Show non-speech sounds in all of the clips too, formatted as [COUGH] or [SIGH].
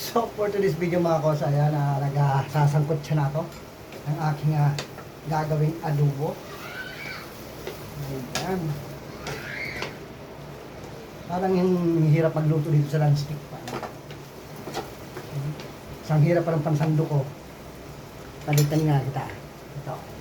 So for today's video mga kosa, ayan, uh, nagsasangkot siya na to ng aking ah, gagawing adobo. Ayan. Parang yung hirap magluto dito sa lunchstick pa. Isang hirap pa ng pansando ko. Palitan nga kita. Ito.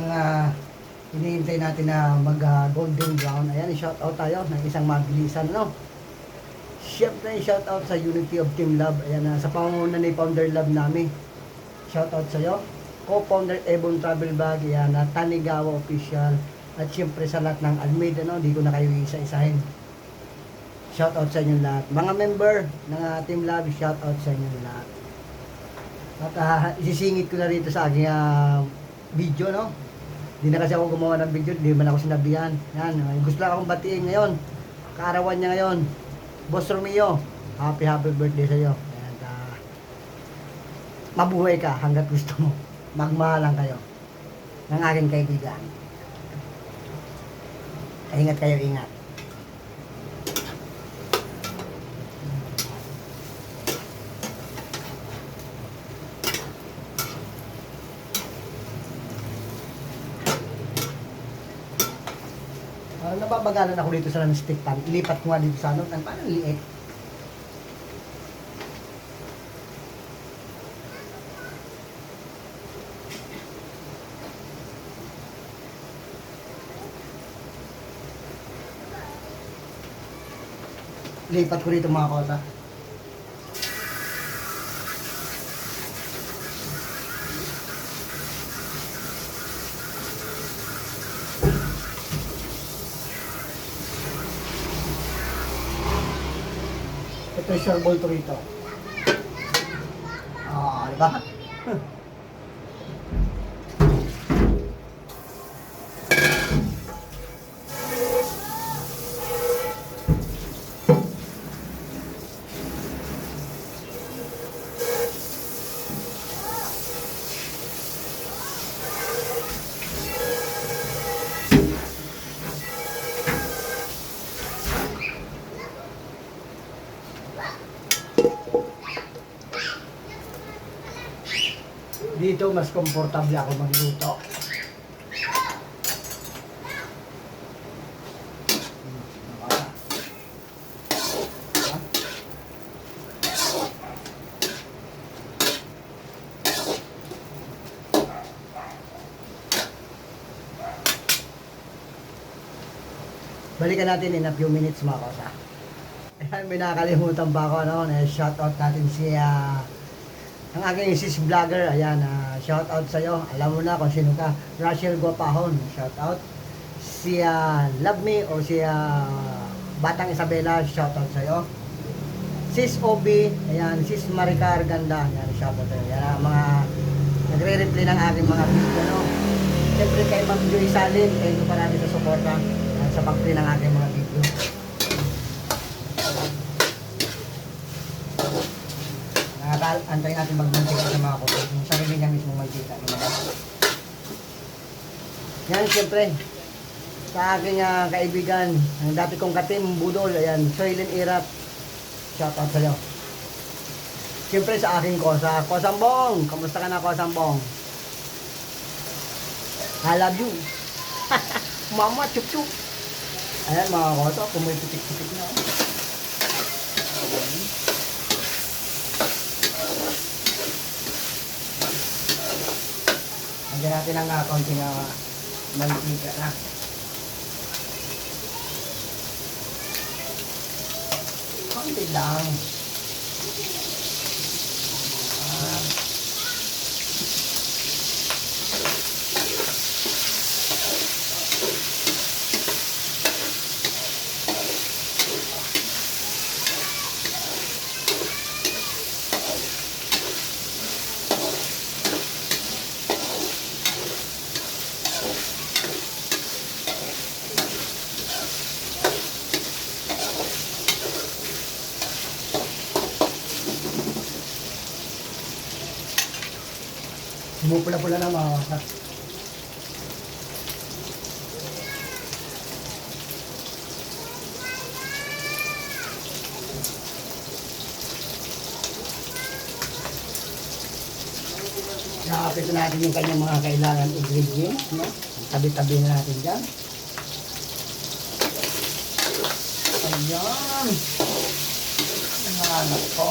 Hanggang uh, iniintay natin na mag ah, golden brown. Ayan, shout out tayo ng isang mabilisan. Ano? Siyempre, shout out sa Unity of Team Love. Ayan, ah, sa pangunguna ni Founder Love namin. Shout out sa iyo. Co-founder Ebon Travel Bag. Ayan, uh, Tanigawa Official. At siyempre sa lahat ng Almeida, no? Di ko na kayo isa-isahin. Shout out sa inyo lahat. Mga member ng ah, Team Love, shout out sa inyo lahat. At ah, isisingit ko na rito sa aking ah, video, no? Hindi na kasi ako gumawa ng video, hindi man ako sinabihan. Yan, gusto lang akong batiin ngayon. Kaarawan niya ngayon. Boss Romeo, happy happy birthday sa iyo. And, ah, mabuhay ka hanggat gusto mo. Magmahalan kayo ng aking kaibigan. Ingat kayo, ingat. Parang nababagalan ako dito sa stick pan. Ilipat ko nga dito sa ano. Ang parang liit. Lipat ko rito mga kota. Ito yung sure ball to rito. Ah, di ba? Dito mas komportable ako magluto. Balikan natin in a few minutes mga kosa. Ayan, may nakalimutan ba ako, no? Na shout out natin si ah, ang aking sis vlogger, ayan, ah, shout out sa iyo. Alam mo na kung sino ka. Rachel Guapahon, shout out. Si ah, Love Me o si ah, Batang Isabela, shout out sa iyo. Sis Obi, ayan, Sis Maricar Ganda, ayan, shout out sa iyo. Ang mga nagre-reply ng aking mga video, no? Siyempre kay Ma'am Joy Salin, thank you parami sa suporta sa pag-play ng aking mga video. Antayin natin magmantika sa mga kuto. Yung sarili niya mismo mantika. Yan, siyempre. Sa aking ah, kaibigan, ang dati kong katim, Budol, ayan, Soylent Irap. Shout out sa'yo. Siyempre sa aking kosa, Kosambong! Kamusta ka na, Kosambong? I love you. [LAUGHS] Mama, chup chup. Ayan mga kosa, pumipitik-pitik na. Lagyan natin ng uh, konting uh, mantika na. Konti lang. Bumupula-pula na mga kakas. Nakapit na natin yung kanyang mga kailangan ingredients, no? Tabi-tabi na natin dyan. Ayan. Anak ko.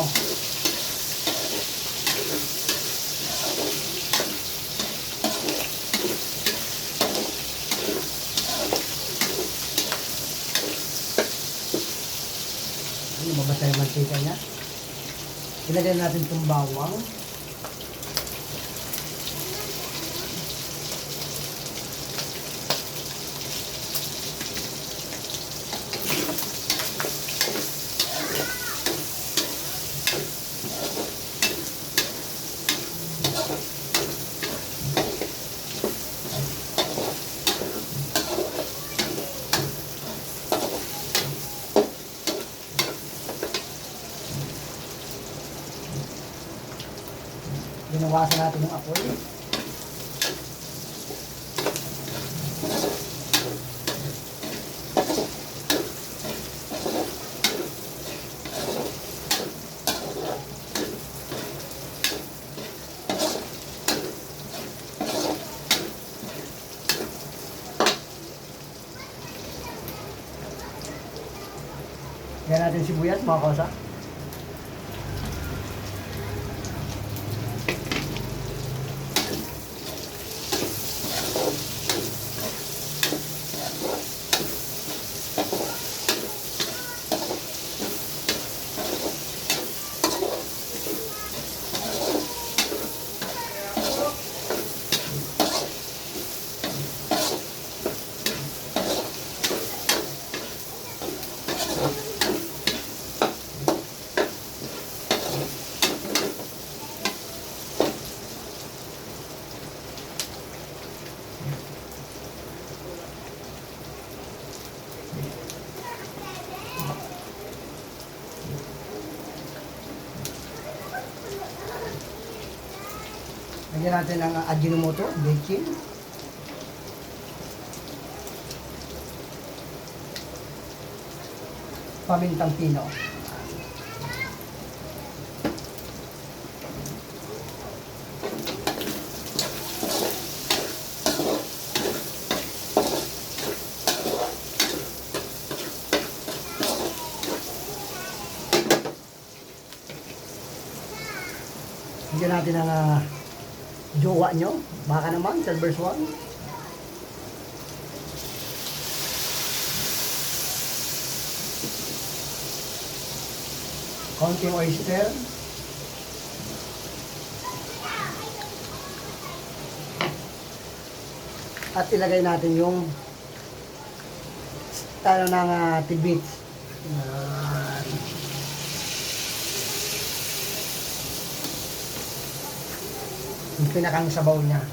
Mabasa yung mantika niya. Ilagay natin itong bawang. Ginawasan natin yung apoy. Yan natin sibuyas mga kosa. Lagyan natin ang Ajinomoto, baking. Pamintang pino. Lagyan natin ang ah, jowa nyo. Baka naman, Silver Swan. Konting oyster. At ilagay natin yung talo ng uh, tidbits. Yan. Yung pinakang sabaw niya.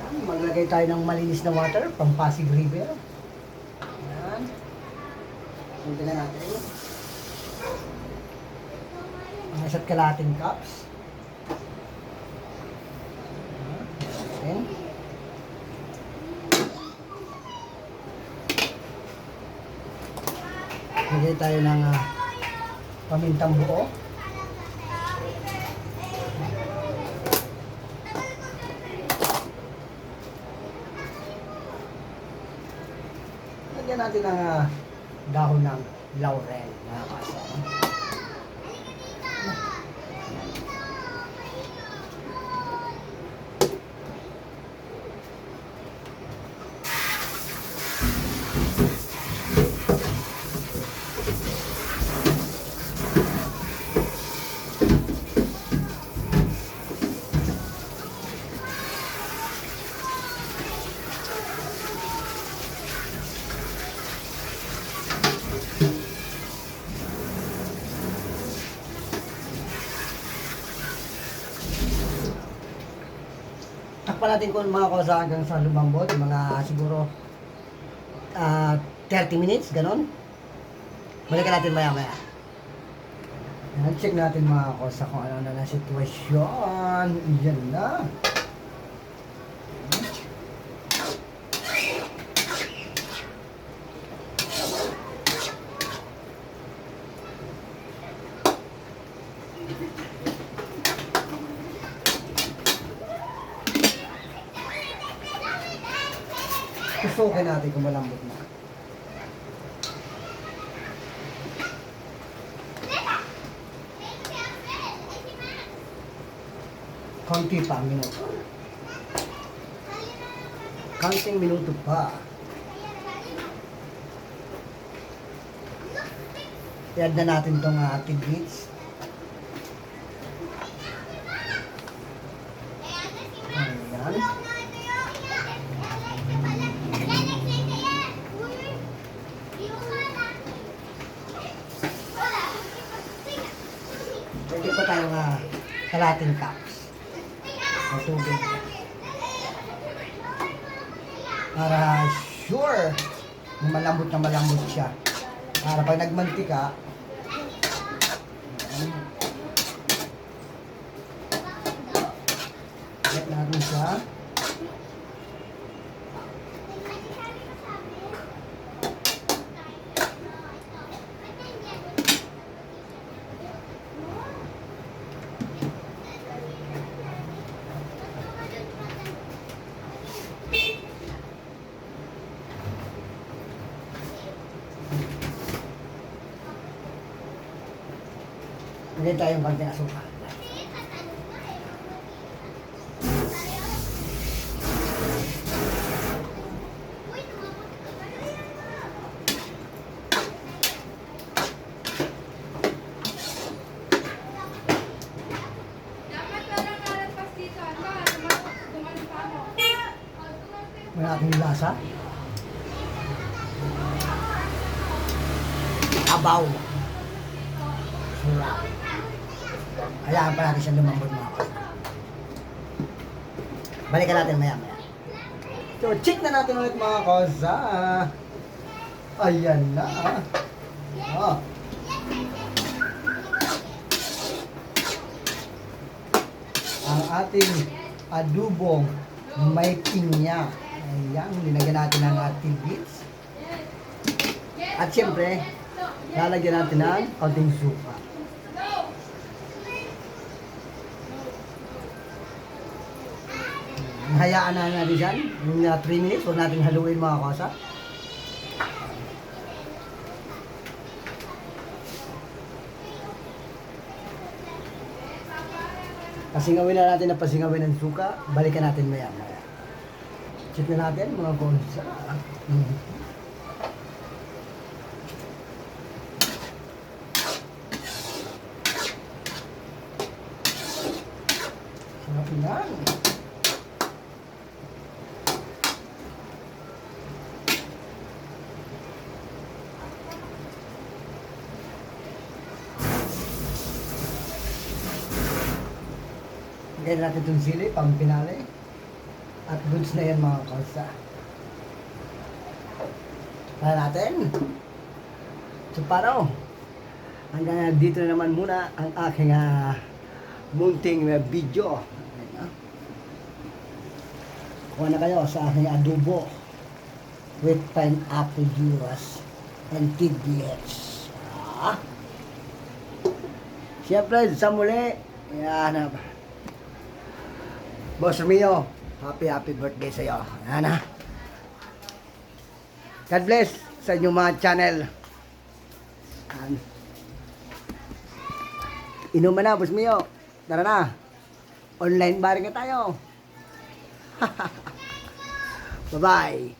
Yan, Maglagay tayo ng malinis na water, pang Pasig River. Yan. Punta na natin. Ang isa't kalating cups. Yan. Lagay tayo ng ah, pamintang buo. Lagyan natin ng ah, dahon ng laurel. Mga kasama. Takpan natin kung mga kosa hanggang sa lumambot, mga siguro ah 30 minutes, ganon. Balikan natin maya maya. Check natin mga kosa kung ano na na sitwasyon. Yan na. Tusukin natin kung malambot na. Konti pa, minuto. Counting minuto pa. I-add na natin itong uh, tidbits. Ayan. Pwede pa tayo nga kalating cups. Ng tubig. Para sure na malambot na malambot siya. Para pag nagmantika, ayan. Natin siya. Lagay tayong konting asukal. Dapat parang nalagpas dito. Ano ba? Tumak- Gumanon pa mo. May ating lasa. Abaw. Sarap. Hayaan pa natin siya lumambot mga kapatid. Balikan natin maya maya. So, check na natin ulit mga kosa. Ayan na. Oh. Ang ating adubong may pinya. Ayan, linagyan natin ng ating bits. At siyempre, lalagyan natin ng konting suka. Hayaan na natin dyan. Yung 3 minutes, huwag natin haluin mga kosa. Pasingawin na natin na pasingawin ng suka. Balikan natin maya maya. Check na natin mga kosa. Mhm. Sarap yan. Lagyan natin itong sili, pang pinali. At goods na yan mga kalsa. Para natin. So paano? Hanggang dito na naman muna ang aking ah, munting ah, video. Ah. Kuha na kayo sa aking adobo with pineapple juice and tidbits. Ah. Siyempre, sa muli, yan na. Boss Romeo, happy happy birthday sa iyo. Yan na. God bless sa inyong mga channel. Yan. Inuman na, Boss Mio. Tara na. Online baring na tayo. [LAUGHS] Bye-bye.